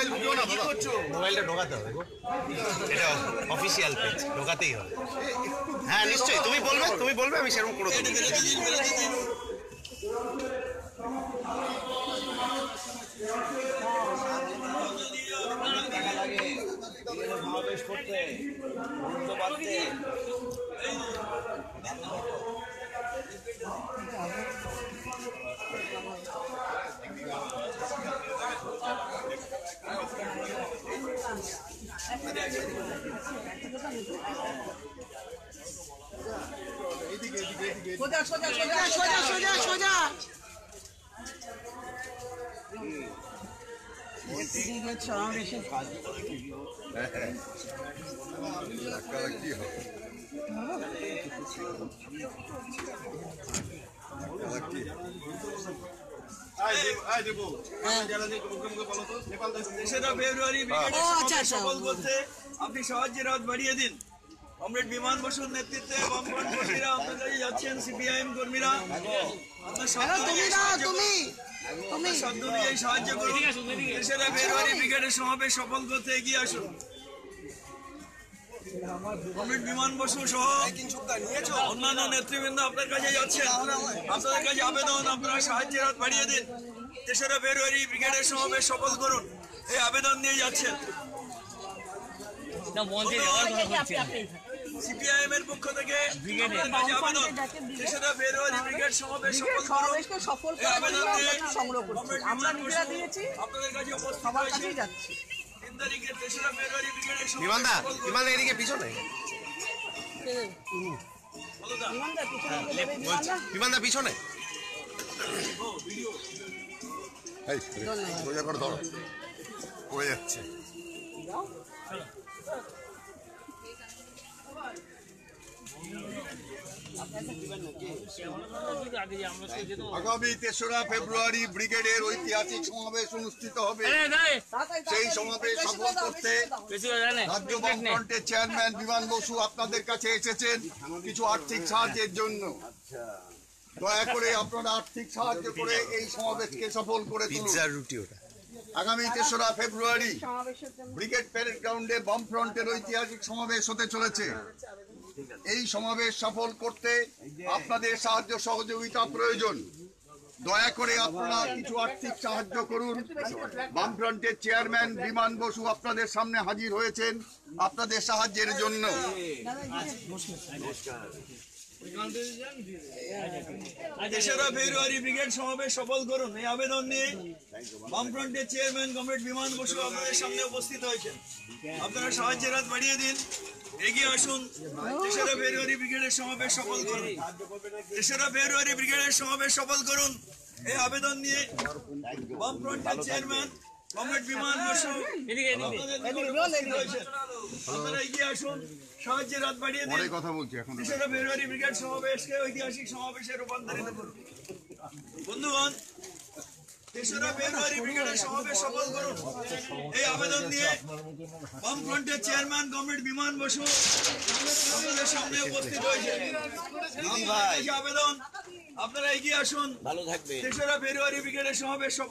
Mobile ঢুকিও না দাদা মোবাইলটা ঢোকাতে হবে গো। এটা অফিসিয়াল পেজ ঢোকাতেই হবে। হ্যাঁ নিশ্চয়ই। তুমি বলবে তুমি বলবে আমি সেরকম করে দেবো। সমাবেশ করতে সোজা সোজা সোজা সোজা সোজা সোজা সমাবেশে কি আপনি সাহায্যের হাত বাড়িয়ে দিন। কমরেড বিমান বসুর নেতৃত্বে আপনার কাছে যাচ্ছেন সিপিআইএম কর্মীরা। আপনার দাও সাহায্য তুমি করুন। ফেব্রুয়ারি ব্রিগেডের সমাবেশ সফল করতে এগিয়ে আসুন। বিমান বসু সহ অন্যান্য নেতৃবৃন্দ আপনার কাছে যাচ্ছেন। আপনাদের কাছে আবেদন আপনারা সাহায্যের হাত বাড়িয়ে দিন। তেসরা ফেব্রুয়ারি ব্রিগেডের সমাবেশ সফল করুন। এই আবেদন নিয়ে যাচ্ছেন। সিপিআইএম এর পক্ষ থেকে আপনাদের কাছে আবেদন। তেসরা ফেব্রুয়ারি ব্রিগেড সমাবেশ সফল করুন। সমাবেশকে সফল এই করার আবেদন নিয়ে সংগ্রহ করছি। আমরা নিজেরা দিয়েছি। আপনাদের কাছে উপস্থিত হয়েছে বিমানদা বিমানদা এদিকে পিছনে? বিমানদা পিছনে। সোজা করে ধরো। পড়ে যাচ্ছে। আগামী তেসরা ফেব্রুয়ারি ব্রিগেডের ঐতিহাসিক সমাবেশ অনুষ্ঠিত হবে। সেই সমাবেশ সফল করতে রাজ্য বামফ্রন্টের চেয়ারম্যান বিমান বসু আপনাদের কাছে এসেছেন কিছু আর্থিক সাহায্যের জন্য। দয়া করে আপনারা আর্থিক সাহায্য করে এই সমাবেশকে সফল করে রুটি ওটা। আগামী তেসরা ফেব্রুয়ারি ব্রিগেড প্যারেড গ্রাউন্ডে বামফ্রন্টের ঐতিহাসিক সমাবেশ হতে চলেছে। এই সমাবেশ সফল করতে আপনাদের সাহায্য সহযোগিতা প্রয়োজন। দয়া করে আপনারা কিছু আর্থিক সাহায্য করুন। বামফ্রন্টের চেয়ারম্যান বিমান বসু আপনাদের সামনে হাজির হয়েছেন আপনাদের সাহায্যের জন্য। তেসরা ফেব্রুয়ারি ব্রিগেড সমাবেশ সফল করুন। এই আবেদন নিয়ে বামফ্রন্টের চেয়ারম্যান কমরেড বিমান বসু আপনাদের সামনে উপস্থিত হয়েছেন। আপনারা সাহায্যের হাত বাড়িয়ে দিন। এগিয়ে আসুন। তেসরা ফেব্রুয়ারি ব্রিগেডের সমাবেশ সফল করুন। তেসরা ফেব্রুয়ারি ব্রিগেডের সমাবেশ সফল করুন। এই আবেদন নিয়ে বামফ্রন্টের চেয়ারম্যান কমরেড বিমান। আপনারা এগিয়ে আসুন সাহায্যের হাত বাড়িয়ে দিন। কথা বলছি এখন। তেসরা ফেব্রুয়ারি ব্রিগেড সমাবেশকে ঐতিহাসিক সমাবেশে রূপান্তরিত করুন। বন্ধুগণ তেসরা ফেব্রুয়ারি ব্রিগেডের সমাবেশ সফল করুন। এই আবেদন বামফ্রন্টের চেয়ারম্যান কমরেড বিমান বসু আপনাদের সামনে উপস্থিত হয়েছে আবেদন আপনারা এগিয়ে আসুন। ভালো থাকবে তেসরা ফেব্রুয়ারি ব্রিগেডের সমাবেশ সফল